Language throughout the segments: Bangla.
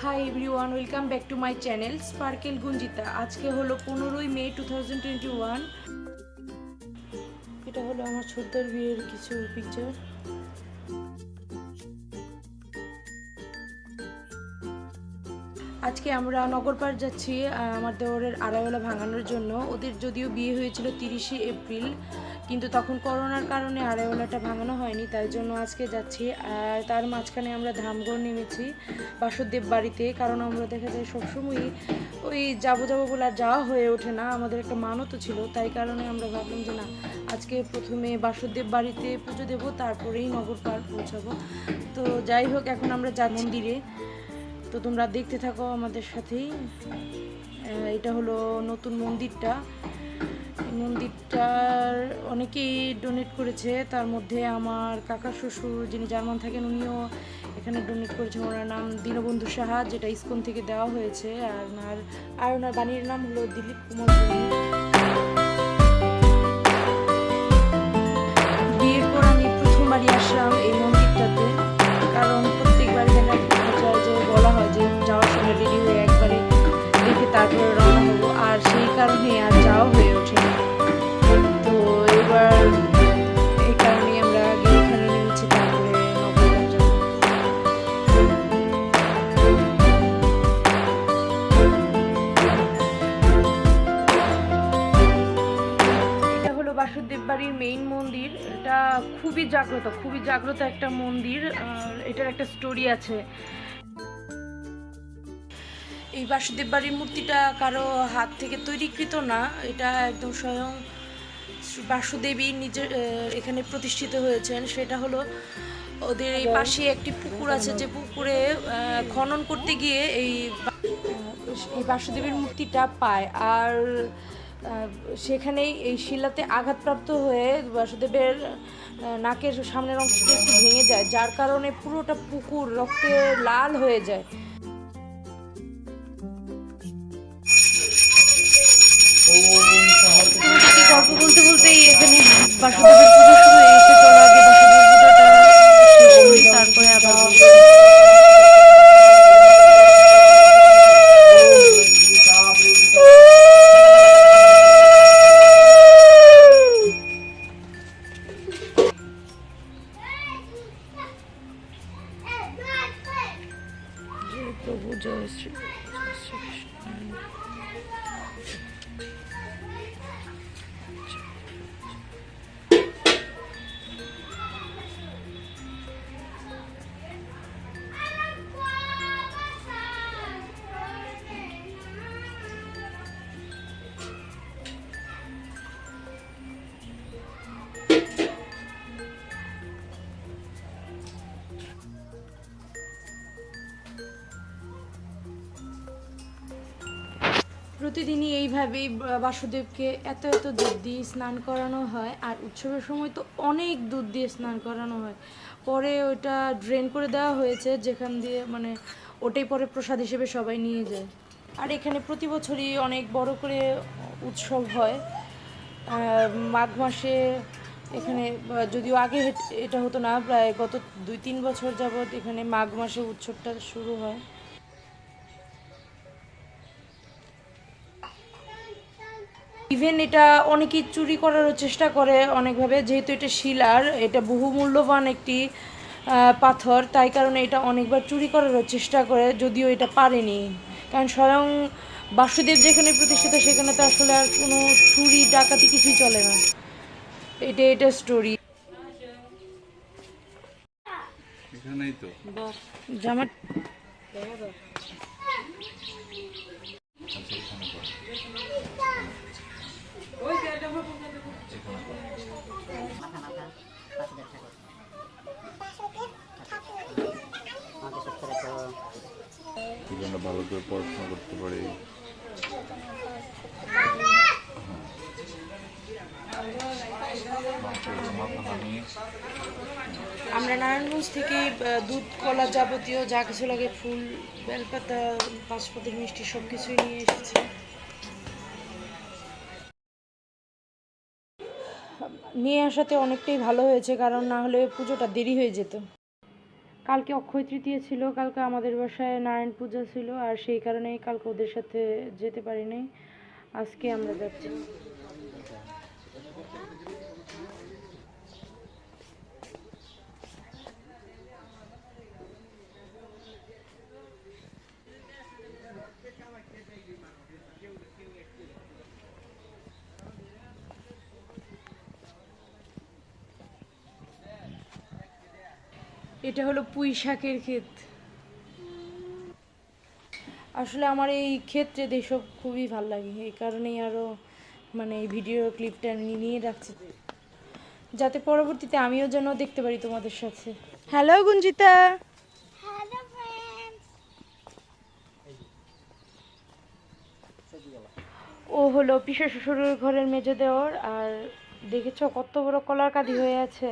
Hi everyone welcome back to my channel sparkle Gunjita আজকে হলো পনেরোই May two thousand twenty one এটা হলো আমার ছোট্টর বিয়ের কিছু পিকচার আজকে আমরা নগর পার্ক যাচ্ছি আমার দেওরের আড়াইবেলা ভাঙানোর জন্য। ওদের যদিও বিয়ে হয়েছিল তিরিশে এপ্রিল কিন্তু তখন করোনার কারণে আড়াইবেলাটা ভাঙানো হয়নি, তাই জন্য আজকে যাচ্ছি। আর তার মাঝখানে আমরা ধামগড় নেমেছি বাসুদেব বাড়িতে, কারণ আমরা দেখা যায় সবসময়ই ওই যাব যাব বলে আর যাওয়া হয়ে ওঠে না, আমাদের একটা মানতও ছিল, তাই কারণে আমরা ভাবলাম যে না, আজকে প্রথমে বাসুদেব বাড়িতে পুজো দেবো, তারপরেই নগর পার্ক পৌঁছাবো। তো যাই হোক, এখন আমরা যা মন্দিরে। তো তোমরা দেখতে থাকো আমাদের সাথেই। এটা হলো নতুন মন্দিরটা। মন্দিরটার অনেকেই ডোনেট করেছে। তার মধ্যে আমার কাকা শ্বশুর যিনি জার্মান থাকেন, উনিও এখানে ডোনেট করেছেন। ওনার নাম দীনবন্ধু সাহা, যেটা ইসকন থেকে দেওয়া হয়েছে। আর ওনার আর ওনার বাণীর নাম হলো দিলীপ কুমার। বিয়ের পর আমি প্রথমবারই আসলাম এই মন্দিরটাতে। কারণ প্রত্যেকবারই দেখা বলা হয় যে যাওয়ার সময় রেডি হয়ে একবারে দেখে তারপরে জাগ্রত, খুবই জাগ্রত একটা মন্দির এটার একটা স্টোরি আছে। এই বাসুদেব বাড়ির মূর্তিটা কারও হাত থেকে তৈরিকৃত না, এটা একদম স্বয়ং বাসুদেবী নিজের এখানে প্রতিষ্ঠিত হয়েছেন। সেটা হলো ওদের এই পাশে একটি পুকুর আছে, যে পুকুরে খনন করতে গিয়ে এই এই বাসুদেবীর মূর্তিটা পায়। আর সেখানেই এই শিলাতে আঘাতপ্রাপ্ত হয়ে বাসুদেবের নাকের সামনের অংশটা একটু ভেঙে যায় যার কারণে পুরোটা পুকুর রক্তে লাল হয়ে যায়। বলতে গল্প বলতে বলতেই এখানে বাসুদেবের judge. প্রতিদিনই এইভাবেই বাসুদেবকে এত এত দুধ দিয়ে স্নান করানো হয়, আর উৎসবের সময় তো অনেক দুধ দিয়ে স্নান করানো হয়। পরে ওটা ড্রেন করে দেওয়া হয়েছে, যেখান দিয়ে মানে ওটাই পরে প্রসাদ হিসেবে সবাই নিয়ে যায়। আর এখানে প্রতি বছরই অনেক বড় করে উৎসব হয়। মাঘ মাসে এখানে যদিও আগে এটা হতো না, প্রায় গত দুই তিন বছর যাবৎ এখানে মাঘ মাসে উৎসবটা শুরু হয়। ইভেন এটা অনেকেই চুরি করারও চেষ্টা করে অনেকভাবে যেহেতু এটা শিলার এটা বহু মূল্যবান একটি পাথর তাই কারণে এটা অনেকবার চুরি করারও চেষ্টা করে যদিও এটা পারেনি। কারণ স্বয়ং বাসুদেব যেখানে প্রতিষ্ঠিত সেখানে তো আসলে আর কোনো চুরি ডাকাতি কিছুই চলে না। এটা এটা স্টোরি এখানেই তো জামা আচ্ছা এখানে কর তুই ভালো করে পড়াশোনা করতে পারি। আমরা নারায়ণগঞ্জ থেকে দুধ, কলা যাবতীয় যা কিছু লাগে, ফুল, বেলপাতা পাঁচপতির মিষ্টি সব কিছুই নিয়ে এসেছি। নিয়ে আসাতে অনেকটাই ভালো হয়েছে, কারণ না হলে পুজোটা দেরি হয়ে যেত। কালকে অক্ষয় তৃতীয় ছিল, কালকে আমাদের বাসায় নারায়ণ পূজা ছিল, আর সেই কারণেই কালকে ওদের সাথে যেতে পারিনি। আজকে আমরা যাচ্ছি। এটা হলো পুঁই শাকের ক্ষেত। আসলে আমার এই ক্ষেত্রে এসব খুবই ভালো লাগে। এই কারণেই আরও মানে এই ভিডিও ক্লিপটা আমি নিয়ে রাখছি। যাতে পরবর্তীতে আমিও যেন দেখতে পারি তোমাদের সাথে। হ্যালো গুঞ্জিতা। ও হলো পিসা শ্বশুরের ঘরের মেজো দেওয়ার আর দেখেছ কত বড় কলার কাঁদি হয়ে আছে?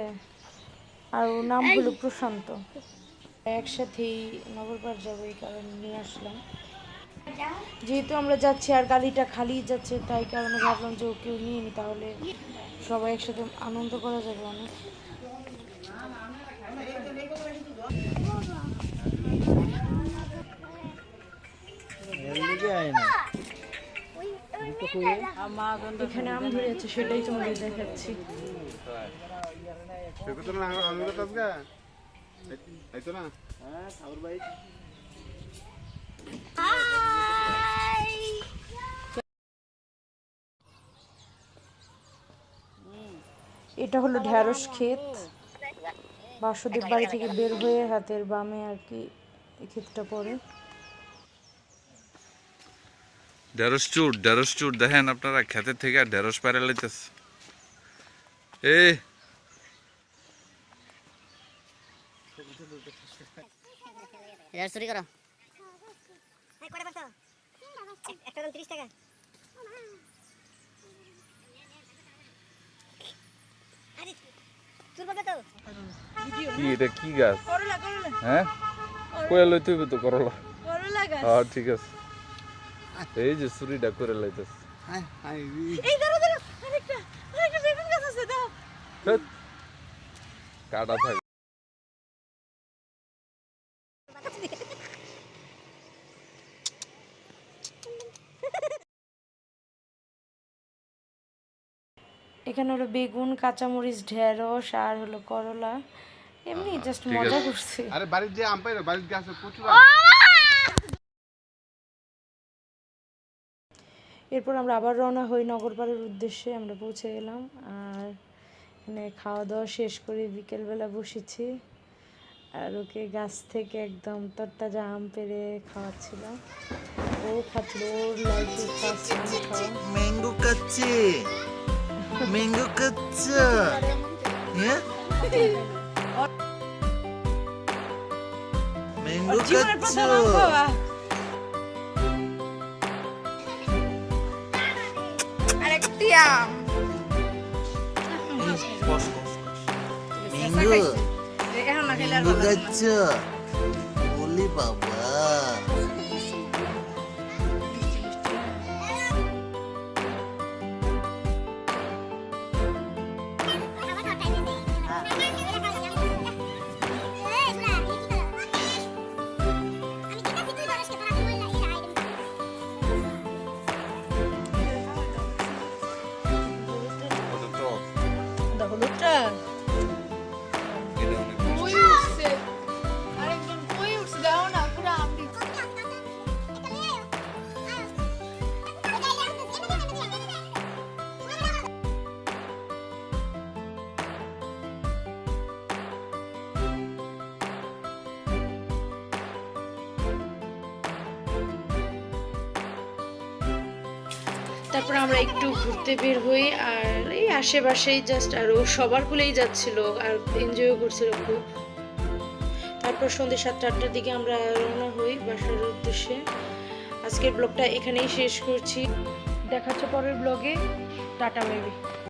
আর ওর নাম হলো প্রশান্ত। একসাথেই নগরপাড় যাব এই কারণে নিয়ে আসলাম। যেহেতু আমরা যাচ্ছি আর গাড়িটা খালি যাচ্ছে তাই কারণে ভাবলাম যে ওকেও নিয়ে নি তাহলে সবাই একসাথে আনন্দ করা যাবে অনেক। এখানে আম ধরে আছে সেটাই তোমাদের দেখাচ্ছি। Hi. এটা হলো ঢ্যাঁড়স ক্ষেত। বাসুদেব বাড়ি থেকে বের হয়ে হাতের বামে আর কি এই ক্ষেতটা পড়ে। ঢেঁড়স চুট ঢেঁড়স চুট দেখেন আপনারা খেতের থেকে আর ঢেঁড়স পায়রা লাইতেছে। এ এবার চুরি করো। এই কটা বলতো? এক- একটা দাম 30 টাকা। আরে, চুর করবে তো? কি এটা কি গাছ? হ্যাঁ? কয়ে লইতে হইবে তো করলা। হ্যাঁ ঠিক আছে। এই যে চুরিটা করে লাইতেছে। কাটা থাকে। এখানে হলো বেগুন কাঁচামরিচ ঢেঁড়স আর হলো করলা। এমনি জাস্ট মজা। করছে। আরে বাড়ির যে আম পাইলো বাড়ির গাছে প্রচুর এরপর আমরা আবার রওনা হই নগরপাড়ার উদ্দেশ্যে আমরা পৌঁছে গেলাম। আর এখানে খাওয়া দাওয়া শেষ করে বিকেলবেলা বসেছি। আর ওকে গাছ থেকে একদম তরতাজা আম পেরে খাওয়াচ্ছিলাম। ও খাচ্ছিল ওর লাইফে ফার্স্ট খাওয়া। ম্যাঙ্গো খাচ্ছে। ম্যাঙ্গো খাচ্ছে হ্যাঁ ম্যাঙ্গো খাচ্ছে ম্যাঙ্গো ম্যাঙ্গো খাচ্ছে বলি বাবা তারপর আমরা একটু ঘুরতে বের হই আর এই আশেপাশেই জাস্ট আর ও সবার কুলেই যাচ্ছিল আর এনজয়ও করছিল খুব। তারপর সন্ধ্যে সাতটা, আটটার দিকে আমরা রওনা হই বাসার উদ্দেশ্যে। আজকের ব্লগটা এখানেই শেষ করছি। দেখাচ্ছে পরের ব্লগে টাটা মেবি